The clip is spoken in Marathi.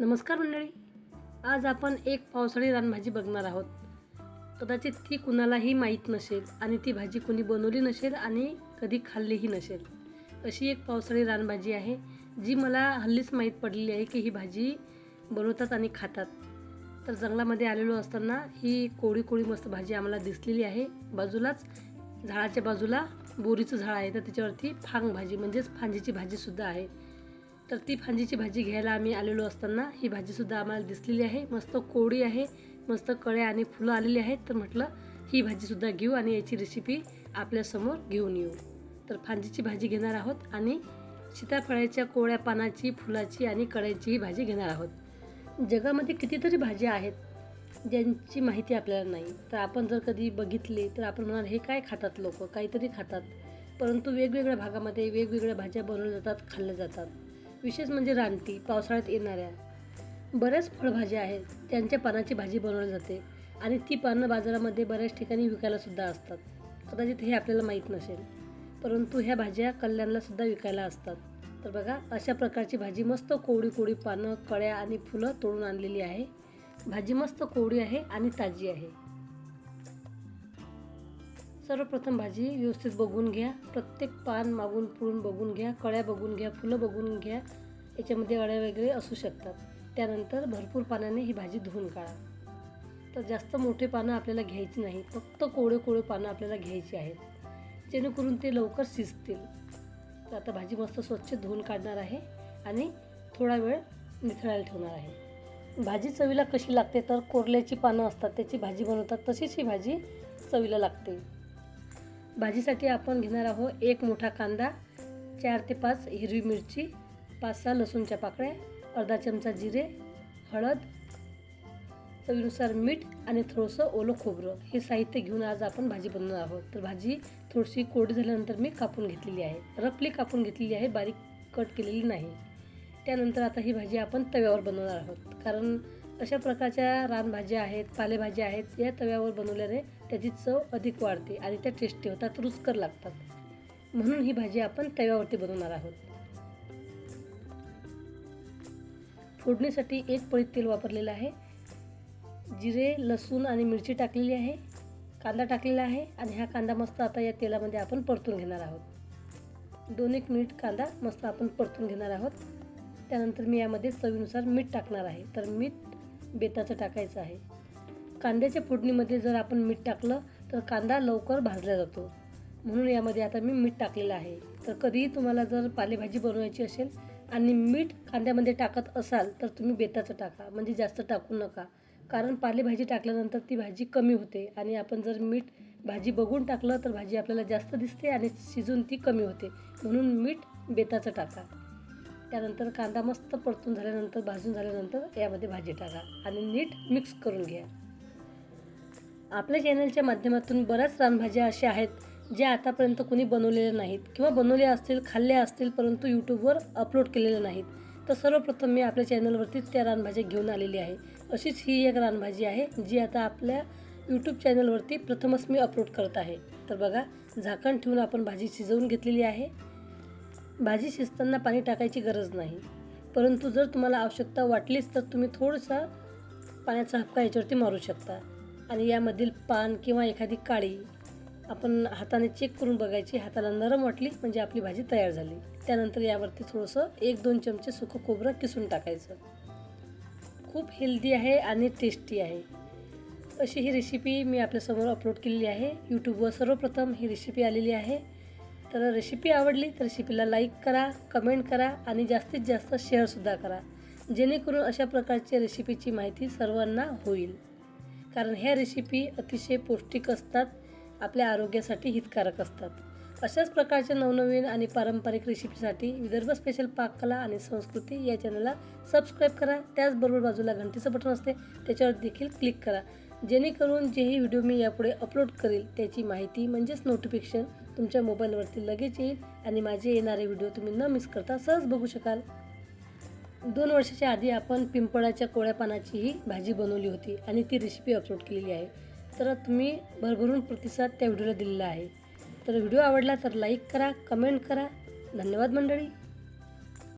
नमस्कार मंडळी. आज आपण एक पावसाळी रानभाजी बघणार आहोत. कदाचित ती कुणालाही माहीत नसेल आणि ती भाजी कुणी बनवली नसेल आणि कधी खाल्लीही नसेल. अशी एक पावसाळी रानभाजी आहे जी मला हल्लीच माहीत पडलेली आहे की ही भाजी बनवतात आणि खातात. तर जंगलामध्ये आलेलो असताना ही कोळी कोळी मस्त भाजी आम्हाला दिसलेली आहे. बाजूलाच झाडाच्या बाजूला बोरीचं झाड आहे तर त्याच्यावरती फांग भाजी म्हणजेच फांजीची भाजीसुद्धा आहे. तर ती फांजीची भाजी घ्यायला आम्ही आलेलो असताना ही भाजीसुद्धा आम्हाला दिसलेली आहे. मस्त कोळी आहे मस्त कळ्या आणि फुलं आलेली आहेत. तर म्हटलं ही भाजीसुद्धा घेऊ आणि याची रेसिपी आपल्यासमोर घेऊन येऊ. तर फांजीची भाजी घेणार आहोत आणि सीताफळाच्या कोळ्या पानाची फुलाची आणि कळ्याची ही भाजी घेणार आहोत. जगामध्ये कितीतरी भाज्या आहेत ज्यांची माहिती आपल्याला नाही. तर आपण जर कधी बघितले तर आपण म्हणाल हे काय खातात लोक? काहीतरी खातात. परंतु वेगवेगळ्या भागामध्ये वेगवेगळ्या भाज्या बनवल्या जातात खाल्ल्या जातात. विशेष म्हणजे रानटी पावसाळ्यात येणाऱ्या बऱ्याच फळभाज्या आहेत त्यांच्या पानाची भाजी बनवली जाते आणि ती पानं बाजारामध्ये बऱ्याच ठिकाणी विकायला सुद्धा असतात. कदाचित हे आपल्याला माहीत नसेल परंतु ह्या भाज्या कल्याणला सुद्धा विकायला असतात. तर बघा अशा प्रकारची भाजी मस्त कोवडी कोवडी पानं कळ्या आणि फुलं तोडून आणलेली आहे. भाजी मस्त कोवडी आहे आणि ताजी आहे. सर्वप्रथम भाजी व्यवस्थित बघून घ्या. प्रत्येक पान मागून पुळून बघून घ्या. कळ्या बघून घ्या. फुलं बघून घ्या. याच्यामध्ये अळ्या वगैरे असू शकतात. त्यानंतर भरपूर पानाने ही भाजी धुवून काढा. तर जास्त मोठे पानं आपल्याला घ्यायची नाही. फक्त कोवळे कोवळे पानं आपल्याला घ्यायची आहेत. जेणेकरून ते लवकर शिजतील. तर आता भाजी मस्त स्वच्छ धुवून काढणार आहे आणि थोडा वेळ निथळायला ठेवणार आहे. भाजी चवीला कशी लागते? तर कोरल्याची पानं असतात त्याची भाजी बनवतात. तशीच ही भाजी चवीला लागते. भाजीसाठी आपण घेणार आहोत एक मोठा कांदा चार ते पाच हिरवी मिरची पाच सहा लसूणच्या पाकळ्या अर्धा चमचा जिरे हळद चवीनुसार मीठ आणि थोडंसं ओलं खोबरं. हे साहित्य घेऊन आज आपण भाजी बनवणार आहोत. तर भाजी थोडीशी कोरडी झाल्यानंतर मी कापून घेतलेली आहे. रफली कापून घेतलेली आहे बारीक कट केलेली नाही. त्यानंतर आता ही भाजी आपण तव्यावर बनवणार आहोत. कारण अशा प्रकारच्या रानभाज्या आहेत पालेभाज्या आहेत या तव्यावर बनवल्याने त्याची चव अधिक वाढते आणि त्या टेस्टी होतात रुचकर लागतात. म्हणून ही भाजी आपण तव्यावरती बनवणार आहोत. फोडणीसाठी एक पळीत तेल वापरलेलं आहे. जिरे लसूण आणि मिरची टाकलेली आहे. कांदा टाकलेला आहे आणि हा कांदा मस्त आता या तेलामध्ये आपण परतून घेणार आहोत. दोन एक मिनिट कांदा मस्त आपण परतून घेणार आहोत. त्यानंतर मी यामध्ये चवीनुसार मीठ टाकणार आहे. तर मीठ बेताचं टाकायचं आहे. कांद्याच्या फोडणीमध्ये जर आपण मीठ टाकलं तर कांदा लवकर भाजला जातो. म्हणून यामध्ये आता मी मीठ टाकलेलं आहे. तर कधीही तुम्हाला जर पालेभाजी बनवायची असेल आणि मीठ कांद्यामध्ये टाकत असाल तर तुम्ही बेताचं टाका. म्हणजे जास्त टाकू नका. कारण पालेभाजी टाकल्यानंतर ती भाजी कमी होते आणि आपण जर मीठ भाजी बघून टाकलं तर भाजी आपल्याला जास्त दिसते आणि शिजून ती कमी होते. म्हणून मीठ बेताचं टाका. त्यानंतर कांदा मस्त परतून झाल्यानंतर भाजून झाल्यानंतर यामध्ये भाजी टाका आणि नीट मिक्स करून घ्या. आपल्या चॅनलच्या माध्यमातून बऱ्याच रानभाज्या अशा आहेत ज्या आतापर्यंत कोणी बनवलेल्या नाहीत किंवा बनवल्या असतील खाल्ल्या असतील परंतु यूट्यूबवर अपलोड केलेल्या नाहीत तर सर्वप्रथम मी आपल्या चॅनलवरतीच त्या रानभाज्या घेऊन आलेली आहे. अशीच ही एक रानभाजी आहे जी आता आपल्या यूट्यूब चॅनलवरती प्रथमच मी अपलोड करत आहे. तर बघा झाकण ठेवून आपण भाजी शिजवून घेतलेली आहे. भाजी शिजताना पाणी टाकायची गरज नाही. परंतु जर तुम्हाला आवश्यकता वाटलीच तर तुम्ही थोडंसं पाण्याचा हपका याच्यावरती मारू शकता. आणि यामधील पान किंवा एखादी काळी आपण हाताने चेक करून बघायची. हाताला नरम वाटली म्हणजे आपली भाजी तयार झाली. त्यानंतर यावरती थोडंसं एक दोन चमचे सुकं खोबरं किसून टाकायचं. खूप हेल्दी आहे आणि टेस्टी आहे. अशी ही रेसिपी मी आपल्यासमोर अपलोड केलेली आहे. यूट्यूबवर सर्वप्रथम ही रेसिपी आलेली आहे. तर रेसिपी आवडली तर रेसिपीला लाईक करा कमेंट करा आणि जास्तीत जास्त शेअरसुद्धा करा. जेणेकरून अशा प्रकारच्या रेसिपीची माहिती सर्वांना होईल. कारण ह्या रेसिपी अतिशय पौष्टिक असतात आपल्या आरोग्यासाठी हितकारक असतात. अशाच प्रकारच्या नवनवीन आणि पारंपरिक रेसिपीसाठी विदर्भ स्पेशल पाककला आणि संस्कृती या चॅनलला सबस्क्राईब करा. त्याचबरोबर बाजूला घंटीचं बटन असते त्याच्यावर देखील क्लिक करा. जेणेकरून जेही व्हिडिओ मी यापुढे अपलोड करेल त्याची माहिती म्हणजेच नोटिफिकेशन तुमच्या मोबाईलवरती लगेच येईल आणि माझे येणारे व्हिडिओ तुम्ही न मिस करता सहज बघू शकाल. दोन वर्षाच्या आधी आपण पिंपळाच्या कोळ्या पानाचीही भाजी बनवली होती आणि ती रेसिपी अपलोड केलेली आहे. तर तुम्ही भरभरून प्रतिसाद त्या व्हिडिओला दिलेला आहे. तर व्हिडिओ आवडला तर लाईक करा कमेंट करा. धन्यवाद मंडळी.